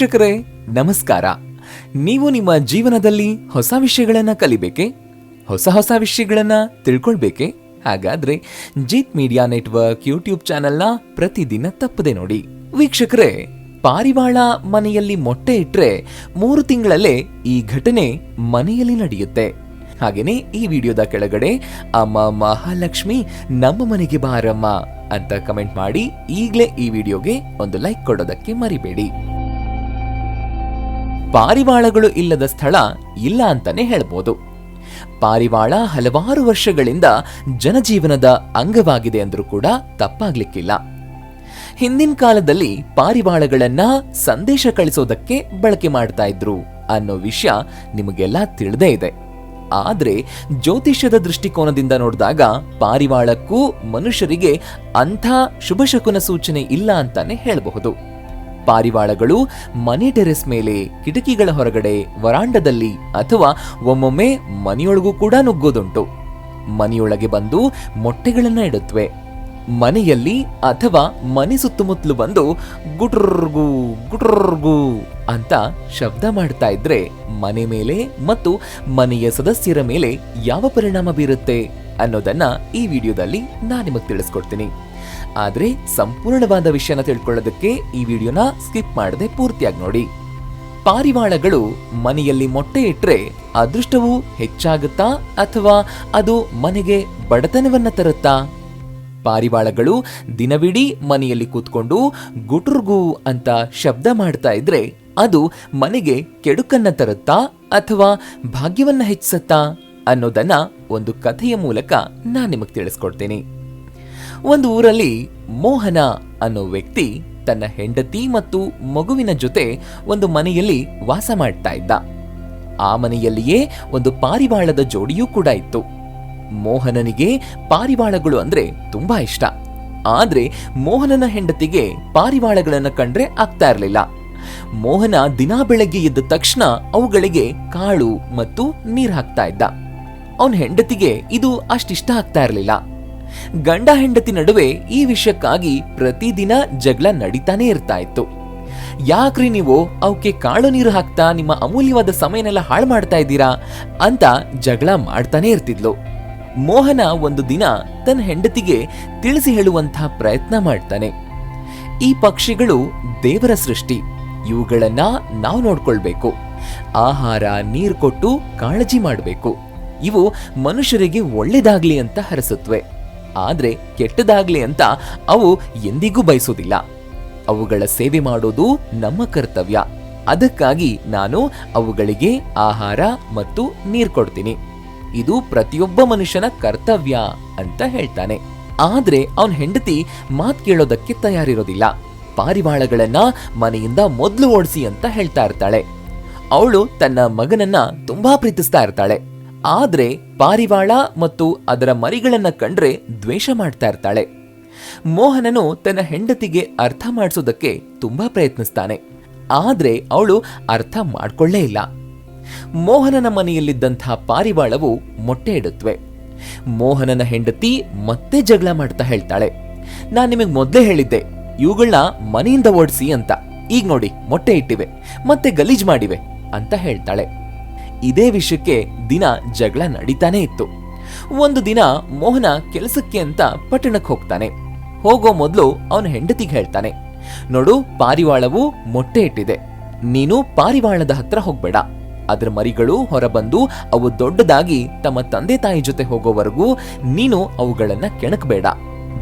ವೀಕ್ಷಕರೇ, ನಮಸ್ಕಾರ. ನೀವು ನಿಮ್ಮ ಜೀವನದಲ್ಲಿ ಹೊಸ ವಿಷಯಗಳನ್ನು ಕಲಿಬೇಕೆ? ಹೊಸ ಹೊಸ ವಿಷಯಗಳನ್ನು ತಿಳ್ಕೊಳ್ಬೇಕೆ? ಹಾಗಾದ್ರೆ ಜೀತ್ ಮೀಡಿಯಾ ನೆಟ್ವರ್ಕ್ ಯೂಟ್ಯೂಬ್ ಚಾನೆಲ್ನ ಪ್ರತಿದಿನ ತಪ್ಪದೆ ನೋಡಿ. ವೀಕ್ಷಕರೇ, ಪಾರಿವಾಳ ಮನೆಯಲ್ಲಿ ಮೊಟ್ಟೆ ಇಟ್ರೆ ಮೂರು ತಿಂಗಳಲ್ಲೇ ಈ ಘಟನೆ ಮನೆಯಲ್ಲಿ ನಡೆಯುತ್ತೆ. ಹಾಗೇನೆ ಈ ವಿಡಿಯೋದ ಕೆಳಗಡೆ ಅಮ್ಮ ಮಹಾಲಕ್ಷ್ಮಿ ನಮ್ಮ ಮನೆಗೆ ಬಾರಮ್ಮ ಅಂತ ಕಮೆಂಟ್ ಮಾಡಿ ಈಗಲೇ ಈ ವಿಡಿಯೋಗೆ ಒಂದು ಲೈಕ್ ಕೊಡೋದಕ್ಕೆ ಮರಿಬೇಡಿ. ಪಾರಿವಾಳಗಳು ಇಲ್ಲದ ಸ್ಥಳ ಇಲ್ಲ ಅಂತಾನೆ ಹೇಳ್ಬೋದು. ಪಾರಿವಾಳ ಹಲವಾರು ವರ್ಷಗಳಿಂದ ಜನಜೀವನದ ಅಂಗವಾಗಿದೆ ಅಂದ್ರೂ ಕೂಡ ತಪ್ಪಾಗ್ಲಿಕ್ಕಿಲ್ಲ. ಹಿಂದಿನ ಕಾಲದಲ್ಲಿ ಪಾರಿವಾಳಗಳನ್ನ ಸಂದೇಶ ಕಳಿಸೋದಕ್ಕೆ ಬಳಕೆ ಮಾಡ್ತಾ ಇದ್ರು ಅನ್ನೋ ವಿಷಯ ನಿಮಗೆಲ್ಲ ತಿಳಿದೇ ಇದೆ. ಆದ್ರೆ ಜ್ಯೋತಿಷ್ಯದ ದೃಷ್ಟಿಕೋನದಿಂದ ನೋಡಿದಾಗ ಪಾರಿವಾಳಕ್ಕೂ ಮನುಷ್ಯರಿಗೆ ಅಂಥ ಶುಭಶಕುನ ಸೂಚನೆ ಇಲ್ಲ ಅಂತಾನೆ ಹೇಳಬಹುದು. ಪಾರಿವಾಳಗಳು ಮನೆ ಟೆರೆಸ್ ಮೇಲೆ ಕಿಟಕಿಗಳ ಹೊರಗಡೆ ವರಾಂಡದಲ್ಲಿ ಅಥವಾ ಒಮ್ಮೊಮ್ಮೆ ಮನೆಯೊಳಗೂ ಕೂಡ ನುಗ್ಗೋದುಂಟು ಮನೆಯೊಳಗೆ ಬಂದು ಮೊಟ್ಟೆಗಳನ್ನು ಇಡುತ್ತವೆ ಮನೆಯಲ್ಲಿ ಅಥವಾ ಮನೆ ಸುತ್ತಮುತ್ತಲು ಬಂದು ಗುಟ್ರರ್ಗು ಗುಟ್ರರ್ಗು ಅಂತ ಶಬ್ದ ಮಾಡ್ತಾ ಇದ್ರೆ ಮನೆ ಮೇಲೆ ಮತ್ತು ಮನೆಯ ಸದಸ್ಯರ ಮೇಲೆ ಯಾವ ಪರಿಣಾಮ ಬೀರುತ್ತೆ ಅನ್ನೋದನ್ನ ಈ ವಿಡಿಯೋದಲ್ಲಿ ನಾನು ನಿಮಗೆ ತಿಳಿಸ್ಕೊಡ್ತೀನಿ. ಆದ್ರೆ ಸಂಪೂರ್ಣವಾದ ವಿಷಯನ ತಿಳ್ಕೊಳ್ಳೋದಕ್ಕೆ ಈ ವಿಡಿಯೋನ ಸ್ಕಿಪ್ ಮಾಡದೆ ಪೂರ್ತಿಯಾಗಿ ನೋಡಿ. ಪಾರಿವಾಳಗಳು ಮನೆಯಲ್ಲಿ ಮೊಟ್ಟೆ ಇಟ್ಟರೆ ಅದೃಷ್ಟವು ಹೆಚ್ಚಾಗುತ್ತಾ ಅಥವಾ ಅದು ಮನೆಗೆ ಬಡತನವನ್ನ ತರುತ್ತಾ? ಪಾರಿವಾಳಗಳು ದಿನವಿಡೀ ಮನೆಯಲ್ಲಿ ಕೂತ್ಕೊಂಡು ಗುಟುರ್ಗು ಅಂತ ಶಬ್ದ ಮಾಡ್ತಾ ಇದ್ರೆ ಅದು ಮನೆಗೆ ಕೆಡುಕನ್ನ ತರುತ್ತಾ ಅಥವಾ ಭಾಗ್ಯವನ್ನ ಹೆಚ್ಚಿಸುತ್ತಾ ಅನ್ನೋದನ್ನ ಒಂದು ಕಥೆಯ ಮೂಲಕ ನಾನು ನಿಮಗೆ ತಿಳಿಸ್ಕೊಡ್ತೀನಿ. ಒಂದು ಊರಲ್ಲಿ ಮೋಹನ ಅನ್ನೋ ವ್ಯಕ್ತಿ ತನ್ನ ಹೆಂಡತಿ ಮತ್ತು ಮಗುವಿನ ಜೊತೆ ಒಂದು ಮನೆಯಲ್ಲಿ ವಾಸ ಮಾಡ್ತಾ ಇದ್ದ. ಆ ಮನೆಯಲ್ಲಿಯೇ ಒಂದು ಪಾರಿವಾಳದ ಜೋಡಿಯೂ ಕೂಡ ಇತ್ತು. ಮೋಹನನಿಗೆ ಪಾರಿವಾಳಗಳು ಅಂದ್ರೆ ತುಂಬಾ ಇಷ್ಟ. ಆದ್ರೆ ಮೋಹನನ ಹೆಂಡತಿಗೆ ಪಾರಿವಾಳಗಳನ್ನು ಕಂಡ್ರೆ ಆಗ್ತಾ ಇರಲಿಲ್ಲ. ಮೋಹನ ದಿನಾ ಬೆಳಗ್ಗೆ ಎದ್ದ ತಕ್ಷಣ ಅವುಗಳಿಗೆ ಕಾಳು ಮತ್ತು ನೀರ್ ಹಾಕ್ತಾ ಇದ್ದ. ಅವನ ಹೆಂಡತಿಗೆ ಇದು ಅಷ್ಟಿಷ್ಟ ಆಗ್ತಾ ಇರಲಿಲ್ಲ. ಗಂಡ ಹೆಂಡತಿ ನಡುವೆ ಈ ವಿಷಯಕ್ಕಾಗಿ ಪ್ರತಿದಿನ ಜಗಳ ನಡೀತಾನೆ ಇರ್ತಾ ಇತ್ತು ಯಾಕ್ರಿ ನೀವು ಅವಕ್ಕೆ ಕಾಳು ನೀರು ಹಾಕ್ತಾ ನಿಮ್ಮ ಅಮೂಲ್ಯವಾದ ಸಮಯನೆಲ್ಲ ಹಾಳು ಮಾಡ್ತಾ ಇದ್ದೀರಾ ಅಂತ ಜಗಳ ಮಾಡ್ತಾನೆ ಇರ್ತಿದ್ಲು. ಮೋಹನ ಒಂದು ದಿನ ತನ್ನ ಹೆಂಡತಿಗೆ ತಿಳಿಸಿ ಹೇಳುವಂತಹ ಪ್ರಯತ್ನ ಮಾಡ್ತಾನೆ. ಈ ಪಕ್ಷಿಗಳು ದೇವರ ಸೃಷ್ಟಿ, ಇವುಗಳನ್ನ ನಾವು ನೋಡ್ಕೊಳ್ಬೇಕು. ಆಹಾರ, ನೀರು ಕೊಟ್ಟು ಕಾಳಜಿ ಮಾಡಬೇಕು. ಇವು ಮನುಷ್ಯರಿಗೆ ಒಳ್ಳೇದಾಗ್ಲಿ ಅಂತ ಹರಸುತ್ತವೆ ಆದ್ರೆ ಕೆಟ್ಟದಾಗ್ಲಿ ಅಂತ ಅವು ಎಂದಿಗೂ ಬಯಸೋದಿಲ್ಲ. ಅವುಗಳ ಸೇವೆ ಮಾಡೋದು ನಮ್ಮ ಕರ್ತವ್ಯ. ಅದಕ್ಕಾಗಿ ನಾನು ಅವುಗಳಿಗೆ ಆಹಾರ ಮತ್ತು ನೀರು ಕೊಡ್ತೀನಿ. ಇದು ಪ್ರತಿಯೊಬ್ಬ ಮನುಷ್ಯನ ಕರ್ತವ್ಯ ಅಂತ ಹೇಳ್ತಾನೆ. ಆದ್ರೆ ಅವನ್ ಹೆಂಡತಿ ಮಾತ್ ಕೇಳೋದಕ್ಕೆ ತಯಾರಿರೋದಿಲ್ಲ. ಪಾರಿವಾಳಗಳನ್ನ ಮನೆಯಿಂದ ಮೊದ್ಲು ಓಡಿಸಿ ಅಂತ ಹೇಳ್ತಾ ಇರ್ತಾಳೆ. ಅವಳು ತನ್ನ ಮಗನನ್ನ ತುಂಬಾ ಪ್ರೀತಿಸ್ತಾ ಇರ್ತಾಳೆ. ಆದ್ರೆ ಪಾರಿವಾಳ ಮತ್ತು ಅದರ ಮರಿಗಳನ್ನ ಕಂಡ್ರೆ ದ್ವೇಷ ಮಾಡ್ತಾ ಇರ್ತಾಳೆ. ಮೋಹನನು ತನ್ನ ಹೆಂಡತಿಗೆ ಅರ್ಥ ಮಾಡಿಸೋದಕ್ಕೆ ತುಂಬಾ ಪ್ರಯತ್ನಿಸ್ತಾನೆ. ಆದ್ರೆ ಅವಳು ಅರ್ಥ ಮಾಡ್ಕೊಳ್ಳೇ ಇಲ್ಲ. ಮೋಹನನ ಮನೆಯಲ್ಲಿದ್ದಂಥ ಪಾರಿವಾಳವು ಮೊಟ್ಟೆ ಇಡುತ್ತವೆ ಮೋಹನನ ಹೆಂಡತಿ ಮತ್ತೆ ಜಗಳ ಮಾಡ್ತಾ ಹೇಳ್ತಾಳೆ. ನಾನ್ ನಿಮಗೆ ಮೊದಲೇ ಹೇಳಿದ್ದೆ ಇವುಗಳನ್ನ ಮನೆಯಿಂದ ಓಡಿಸಿ ಅಂತ. ಈಗ ನೋಡಿ, ಮೊಟ್ಟೆ ಇಟ್ಟಿವೆ, ಮತ್ತೆ ಗಲೀಜ್ ಮಾಡಿವೆ ಅಂತ ಹೇಳ್ತಾಳೆ. ಇದೇ ವಿಷಯಕ್ಕೆ ದಿನ ಜಗಳ ನಡೀತಾನೆ ಇತ್ತು. ಒಂದು ದಿನ ಮೋಹನ ಕೆಲಸಕ್ಕೆ ಅಂತ ಪಟ್ಟಣಕ್ಕೆ ಹೋಗ್ತಾನೆ. ಹೋಗೋ ಮೊದಲು ಅವನ ಹೆಂಡತಿಗೆ ಹೇಳ್ತಾನೆ, ನೋಡು, ಪಾರಿವಾಳವು ಮೊಟ್ಟೆ ಇಟ್ಟಿದೆ. ನೀನು ಪಾರಿವಾಳದ ಹತ್ರ ಹೋಗ್ಬೇಡ. ಅದರ ಮರಿಗಳು ಹೊರಬಂದು ಅವು ದೊಡ್ಡದಾಗಿ ತಮ್ಮ ತಂದೆ ತಾಯಿ ಜೊತೆ ಹೋಗೋವರೆಗೂ ನೀನು ಅವುಗಳನ್ನ ಕೆಣಕಬೇಡ.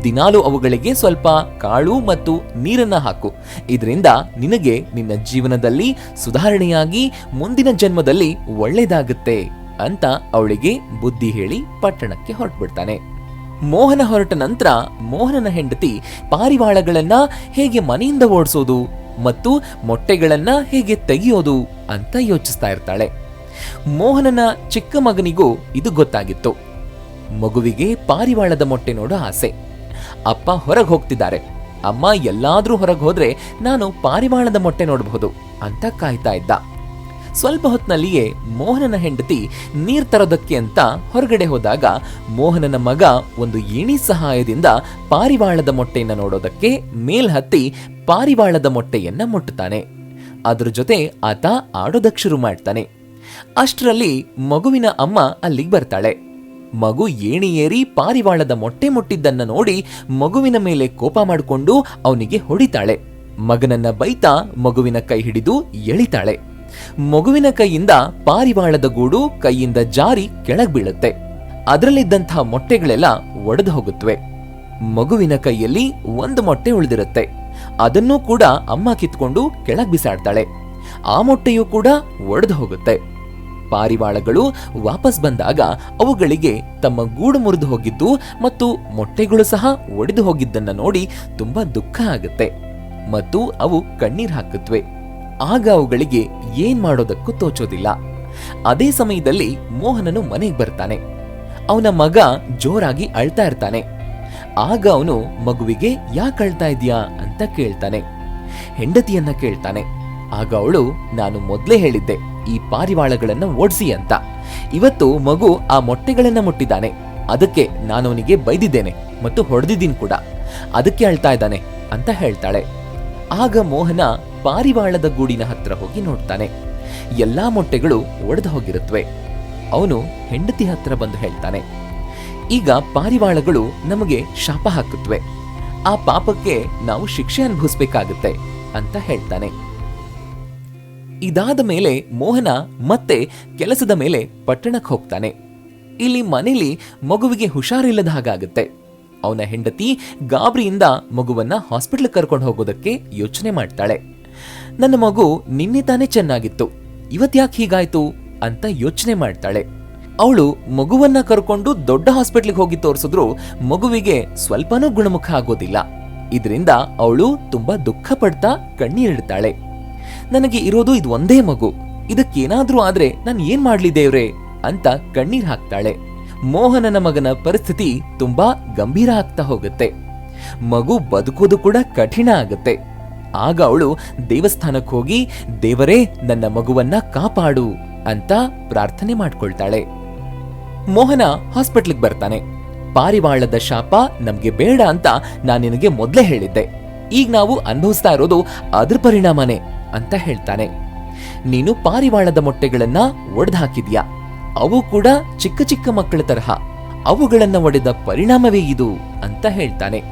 ದಿನಾಲು ಅವುಗಳಿಗೆ ಸ್ವಲ್ಪ ಕಾಳು ಮತ್ತು ನೀರನ್ನ ಹಾಕು. ಇದರಿಂದ ನಿನಗೆ ನಿನ್ನ ಜೀವನದಲ್ಲಿ ಸುಧಾರಣೆಯಾಗಿ ಮುಂದಿನ ಜನ್ಮದಲ್ಲಿ ಒಳ್ಳೇದಾಗುತ್ತೆ ಅಂತ ಅವಳಿಗೆ ಬುದ್ಧಿ ಹೇಳಿ ಪಟ್ಟಣಕ್ಕೆ ಹೊರಟ್ಬಿಡ್ತಾನೆ. ಮೋಹನ ಹೊರಟ ನಂತರ ಮೋಹನನ ಹೆಂಡತಿ ಪಾರಿವಾಳಗಳನ್ನ ಹೇಗೆ ಮನೆಯಿಂದ ಓಡಿಸೋದು ಮತ್ತು ಮೊಟ್ಟೆಗಳನ್ನ ಹೇಗೆ ತೆಗೆಯೋದು ಅಂತ ಯೋಚಿಸ್ತಾ ಇರ್ತಾಳೆ. ಮೋಹನನ ಚಿಕ್ಕ ಮಗನಿಗೂ ಇದು ಗೊತ್ತಾಗಿತ್ತು. ಮಗುವಿಗೆ ಪಾರಿವಾಳದ ಮೊಟ್ಟೆ ನೋಡೋ ಆಸೆ. ಅಪ್ಪ ಹೊರಗೆ ಹೋಗ್ತಿದ್ದಾರೆ. ಅಮ್ಮ ಎಲ್ಲಾದ್ರೂ ಹೊರಗೆ ಹೋದ್ರೆ ನಾನು ಪಾರಿವಾಳದ ಮೊಟ್ಟೆ ನೋಡಬಹುದು ಅಂತ ಕಾಯ್ತಾ ಇದ್ದ. ಸ್ವಲ್ಪ ಹೊತ್ತಿನಲ್ಲಿಯೇ ಮೋಹನನ ಹೆಂಡತಿ ನೀರ್ ತರೋದಕ್ಕೆ ಅಂತ ಹೊರಗಡೆ ಹೋದಾಗ ಮೋಹನನ ಮಗ ಒಂದು ಏಣಿ ಸಹಾಯದಿಂದ ಪಾರಿವಾಳದ ಮೊಟ್ಟೆಯನ್ನ ನೋಡೋದಕ್ಕೆ ಮೇಲ್ಹತ್ತಿ ಪಾರಿವಾಳದ ಮೊಟ್ಟೆಯನ್ನ ಮುಟ್ಟುತ್ತಾನೆ. ಅದ್ರ ಜೊತೆ ಆತ ಆಡೋದಕ್ಕೆ ಶುರು ಮಾಡ್ತಾನೆ. ಅಷ್ಟರಲ್ಲಿ ಮಗುವಿನ ಅಮ್ಮ ಅಲ್ಲಿಗೆ ಬರ್ತಾಳೆ. ಮಗು ಏಣಿ ಏರಿ ಪಾರಿವಾಳದ ಮೊಟ್ಟೆ ಮುಟ್ಟಿದ್ದನ್ನ ನೋಡಿ ಮಗುವಿನ ಮೇಲೆ ಕೋಪ ಮಾಡಿಕೊಂಡು ಅವನಿಗೆ ಹೊಡಿತಾಳೆ. ಮಗನನ್ನ ಬೈತಾ ಮಗುವಿನ ಕೈ ಹಿಡಿದು ಎಳಿತಾಳೆ. ಮಗುವಿನ ಕೈಯಿಂದ ಪಾರಿವಾಳದ ಗೂಡು ಕೈಯಿಂದ ಜಾರಿ ಕೆಳಗ್ ಬೀಳುತ್ತೆ. ಅದರಲ್ಲಿದ್ದಂಥ ಮೊಟ್ಟೆಗಳೆಲ್ಲ ಒಡೆದು ಹೋಗುತ್ತವೆ ಮಗುವಿನ ಕೈಯಲ್ಲಿ ಒಂದು ಮೊಟ್ಟೆ ಉಳಿದಿರುತ್ತೆ. ಅದನ್ನೂ ಕೂಡ ಅಮ್ಮ ಕಿತ್ಕೊಂಡು ಕೆಳಗ್ ಬಿಸಾಡ್ತಾಳೆ. ಆ ಮೊಟ್ಟೆಯೂ ಕೂಡ ಒಡೆದು ಹೋಗುತ್ತೆ. ಪಾರಿವಾಳಗಳು ವಾಪಸ್ ಬಂದಾಗ ಅವುಗಳಿಗೆ ತಮ್ಮ ಗೂಡು ಮುರಿದು ಹೋಗಿದ್ದು ಮತ್ತು ಮೊಟ್ಟೆಗಳು ಸಹ ಒಡೆದು ಹೋಗಿದ್ದನ್ನ ನೋಡಿ ತುಂಬಾ ದುಃಖ ಆಗುತ್ತೆ. ಮತ್ತು ಅವು ಕಣ್ಣೀರ್ ಹಾಕುತ್ತವೆ ಆಗ ಅವುಗಳಿಗೆ ಏನ್ ಮಾಡೋದಕ್ಕೂ ತೋಚೋದಿಲ್ಲ. ಅದೇ ಸಮಯದಲ್ಲಿ ಮೋಹನನು ಮನೆಗೆ ಬರ್ತಾನೆ. ಅವನ ಮಗ ಜೋರಾಗಿ ಅಳ್ತಾ ಇರ್ತಾನೆ. ಆಗ ಅವನು ಮಗುವಿಗೆ, ಯಾಕೆ ಅಳ್ತಾ ಇದೀಯಾ ಅಂತ ಕೇಳ್ತಾನೆ. ಹೆಂಡತಿಯನ್ನ ಕೇಳ್ತಾನೆ. ಆಗ ಅವಳು, ನಾನು ಮೊದ್ಲೇ ಹೇಳಿದ್ದೆ, ಈ ಪಾರಿವಾಳಗಳನ್ನ ಓಡಿಸಿ ಅಂತ. ಇವತ್ತು ಮಗು ಆ ಮೊಟ್ಟೆಗಳನ್ನ ಮುಟ್ಟಿದ್ದಾನೆ. ಅದಕ್ಕೆ ನಾನು ಅವನಿಗೆ ಬೈದಿದ್ದೇನೆ ಮತ್ತು ಹೊಡೆದಿದ್ದೀನಿ ಕೂಡ. ಅದಕ್ಕೆ ಅಳ್ತಾ ಇದ್ದಾನೆ, ಅಂತ ಹೇಳ್ತಾಳೆ. ಆಗ ಮೋಹನ ಪಾರಿವಾಳದ ಗೂಡಿನ ಹತ್ರ ಹೋಗಿ ನೋಡ್ತಾನೆ. ಎಲ್ಲಾ ಮೊಟ್ಟೆಗಳು ಒಡೆದು ಹೋಗಿರುತ್ತವೆ ಅವನು ಹೆಂಡತಿ ಹತ್ರ ಬಂದು ಹೇಳ್ತಾನೆ, ಈಗ ಪಾರಿವಾಳಗಳು ನಮಗೆ ಶಾಪ ಹಾಕುತ್ತವೆ ಆ ಪಾಪಕ್ಕೆ ನಾವು ಶಿಕ್ಷೆ ಅನುಭವಿಸ್ಬೇಕಾಗುತ್ತೆ, ಅಂತ ಹೇಳ್ತಾನೆ. ಇದಾದ ಮೇಲೆ ಮೋಹನ ಮತ್ತೆ ಕೆಲಸದ ಮೇಲೆ ಪಟ್ಟಣಕ್ಕೆ ಹೋಗ್ತಾನೆ. ಇಲ್ಲಿ ಮನೇಲಿ ಮಗುವಿಗೆ ಹುಷಾರಿಲ್ಲದ ಹಾಗಾಗುತ್ತೆ. ಅವನ ಹೆಂಡತಿ ಗಾಬರಿಯಿಂದ ಮಗುವನ್ನ ಹಾಸ್ಪಿಟ್ಲ್ ಕರ್ಕೊಂಡು ಹೋಗೋದಕ್ಕೆ ಯೋಚನೆ ಮಾಡ್ತಾಳೆ. ನನ್ನ ಮಗು ನಿನ್ನೆ ತಾನೇ ಚೆನ್ನಾಗಿತ್ತು ಇವತ್ಯಾಕೆ ಹೀಗಾಯ್ತು ಅಂತ ಯೋಚನೆ ಮಾಡ್ತಾಳೆ. ಅವಳು ಮಗುವನ್ನ ಕರ್ಕೊಂಡು ದೊಡ್ಡ ಹಾಸ್ಪಿಟ್ಲಿಗೆ ಹೋಗಿ ತೋರಿಸಿದ್ರು ಮಗುವಿಗೆ ಸ್ವಲ್ಪನೂ ಗುಣಮುಖ ಆಗೋದಿಲ್ಲ. ಇದರಿಂದ ಅವಳು ತುಂಬಾ ದುಃಖ ಪಡ್ತಾ ಕಣ್ಣೀರಿಡ್ತಾಳೆ. ನನಗೆ ಇರೋದು ಇದು ಒಂದೇ ಮಗು. ಇದಕ್ಕೇನಾದ್ರೂ ಆದ್ರೆ ನಾನು ಏನ್ ಮಾಡ್ಲಿ ದೇವ್ರೆ? ಅಂತ ಕಣ್ಣೀರ್ ಹಾಕ್ತಾಳೆ. ಮೋಹನನ ಮಗನ ಪರಿಸ್ಥಿತಿ ತುಂಬಾ ಗಂಭೀರ ಆಗ್ತಾ ಹೋಗುತ್ತೆ. ಮಗು ಬದುಕೋದು ಕೂಡ ಕಠಿಣ ಆಗುತ್ತೆ. ಆಗ ಅವಳು ದೇವಸ್ಥಾನಕ್ಕೆ ಹೋಗಿ, ದೇವರೇ, ನನ್ನ ಮಗುವನ್ನ ಕಾಪಾಡು ಅಂತ ಪ್ರಾರ್ಥನೆ ಮಾಡ್ಕೊಳ್ತಾಳೆ. ಮೋಹನ ಹಾಸ್ಪಿಟ್ಲಿಗೆ ಬರ್ತಾನೆ. ಪಾರಿವಾಳದ ಶಾಪ ನಮ್ಗೆ ಬೇಡ ಅಂತ ನಾನು ನಿನಗೆ ಮೊದ್ಲೇ ಹೇಳಿದ್ದೆ. ಈಗ ನಾವು ಅನುಭವಿಸ್ತಾ ಇರೋದು ಅದ್ರ ಪರಿಣಾಮನೇ ಅಂತ ಹೇಳ್ತಾನೆ. ನೀನು ಪಾರಿವಾಳದ ಮೊಟ್ಟೆಗಳನ್ನ ಒಡೆದು ಹಾಕಿದ್ಯಾ ಅವು ಕೂಡ ಚಿಕ್ಕ ಚಿಕ್ಕ ಮಕ್ಕಳ ತರಹ. ಅವುಗಳನ್ನ ಒಡೆದ ಪರಿಣಾಮವೇ ಇದು ಅಂತ ಹೇಳ್ತಾನೆ.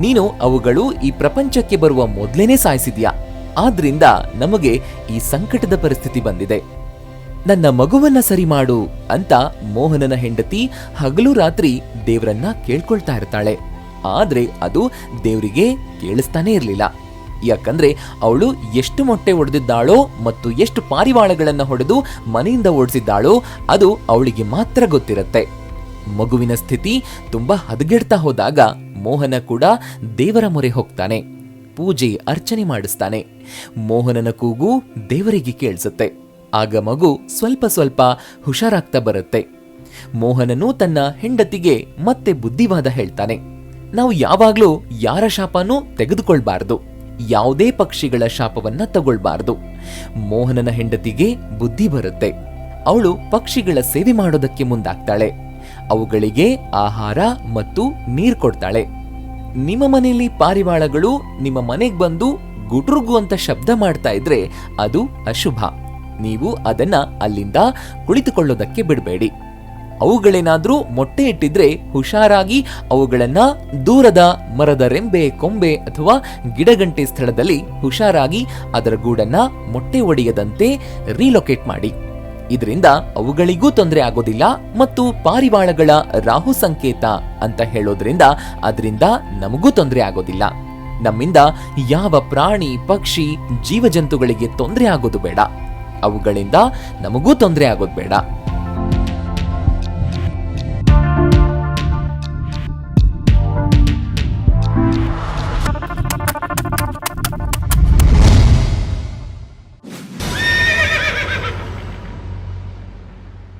ನೀನು ಅವುಗಳು ಈ ಪ್ರಪಂಚಕ್ಕೆ ಬರುವ ಮೊದ್ಲೇನೆ ಸಾಯಿಸಿದ್ಯಾ? ಆದ್ರಿಂದ ನಮಗೆ ಈ ಸಂಕಟದ ಪರಿಸ್ಥಿತಿ ಬಂದಿದೆ. ನನ್ನ ಮಗುವನ್ನ ಸರಿ ಮಾಡು ಅಂತ ಮೋಹನನ ಹೆಂಡತಿ ಹಗಲು ರಾತ್ರಿ ದೇವರನ್ನ ಕೇಳ್ಕೊಳ್ತಾ ಇರ್ತಾಳೆ. ಆದ್ರೆ ಅದು ದೇವರಿಗೆ ಕೇಳಿಸ್ತಾನೇ ಇರಲಿಲ್ಲ. ಯಾಕಂದ್ರೆ ಅವಳು ಎಷ್ಟು ಮೊಟ್ಟೆ ಒಡೆದಿದ್ದಾಳೋ ಮತ್ತು ಎಷ್ಟು ಪಾರಿವಾಳಗಳನ್ನು ಹೊಡೆದು ಮನೆಯಿಂದ ಓಡಿಸಿದ್ದಾಳೋ ಅದು ಅವಳಿಗೆ ಮಾತ್ರ ಗೊತ್ತಿರುತ್ತೆ. ಮಗುವಿನ ಸ್ಥಿತಿ ತುಂಬಾ ಹದಗೆಡ್ತಾ ಹೋದಾಗ ಮೋಹನ ಕೂಡ ದೇವರ ಮೊರೆ ಹೋಗ್ತಾನೆ. ಪೂಜೆ, ಅರ್ಚನೆ ಮಾಡಿಸ್ತಾನೆ. ಮೋಹನನ ಕೂಗು ದೇವರಿಗೆ ಕೇಳಿಸುತ್ತೆ. ಆಗ ಮಗು ಸ್ವಲ್ಪ ಸ್ವಲ್ಪ ಹುಷಾರಾಗ್ತಾ ಬರುತ್ತೆ. ಮೋಹನನು ತನ್ನ ಹೆಂಡತಿಗೆ ಮತ್ತೆ ಬುದ್ಧಿವಾದ ಹೇಳ್ತಾನೆ. ನಾವು ಯಾವಾಗ್ಲೂ ಯಾರ ಶಾಪನೂ ತೆಗೆದುಕೊಳ್ಬಾರ್ದು. ಯಾವುದೇ ಪಕ್ಷಿಗಳ ಶಾಪವನ್ನ ತಗೊಳ್ಬಾರ್ದು. ಮೋಹನನ ಹೆಂಡತಿಗೆ ಬುದ್ಧಿ ಬರುತ್ತೆ. ಅವಳು ಪಕ್ಷಿಗಳ ಸೇವೆ ಮಾಡೋದಕ್ಕೆ ಮುಂದಾಗ್ತಾಳೆ. ಅವುಗಳಿಗೆ ಆಹಾರ ಮತ್ತು ನೀರ್ ಕೊಡ್ತಾಳೆ. ನಿಮ್ಮ ಮನೆಯಲ್ಲಿ ಪಾರಿವಾಳಗಳು ನಿಮ್ಮ ಮನೆಗೆ ಬಂದು ಗುಟ್ರುಗು ಅಂತ ಶಬ್ದ ಮಾಡ್ತಾ ಇದ್ರೆ ಅದು ಅಶುಭ. ನೀವು ಅದನ್ನ ಅಲ್ಲಿಂದ ಕುಳಿತುಕೊಳ್ಳೋದಕ್ಕೆ ಬಿಡಬೇಡಿ. ಅವುಗಳೇನಾದ್ರೂ ಮೊಟ್ಟೆ ಇಟ್ಟಿದ್ರೆ ಹುಷಾರಾಗಿ ಅವುಗಳನ್ನ ದೂರದ ಮರದ ರೆಂಬೆ, ಕೊಂಬೆ ಅಥವಾ ಗಿಡಗಂಟೆ ಸ್ಥಳದಲ್ಲಿ ಹುಷಾರಾಗಿ ಅದರ ಗೂಡನ್ನ ಮೊಟ್ಟೆ ಒಡೆಯದಂತೆ ರೀಲೊಕೇಟ್ ಮಾಡಿ. ಇದರಿಂದ ಅವುಗಳಿಗೂ ತೊಂದರೆ ಆಗೋದಿಲ್ಲ ಮತ್ತು ಪಾರಿವಾಳಗಳ ರಾಹು ಸಂಕೇತ ಅಂತ ಹೇಳೋದ್ರಿಂದ ಅದರಿಂದ ನಮಗೂ ತೊಂದರೆ ಆಗೋದಿಲ್ಲ. ನಮ್ಮಿಂದ ಯಾವ ಪ್ರಾಣಿ, ಪಕ್ಷಿ, ಜೀವಜಂತುಗಳಿಗೆ ತೊಂದರೆ ಆಗೋದು ಬೇಡ. ಅವುಗಳಿಂದ ನಮಗೂ ತೊಂದರೆ ಆಗೋದು ಬೇಡ.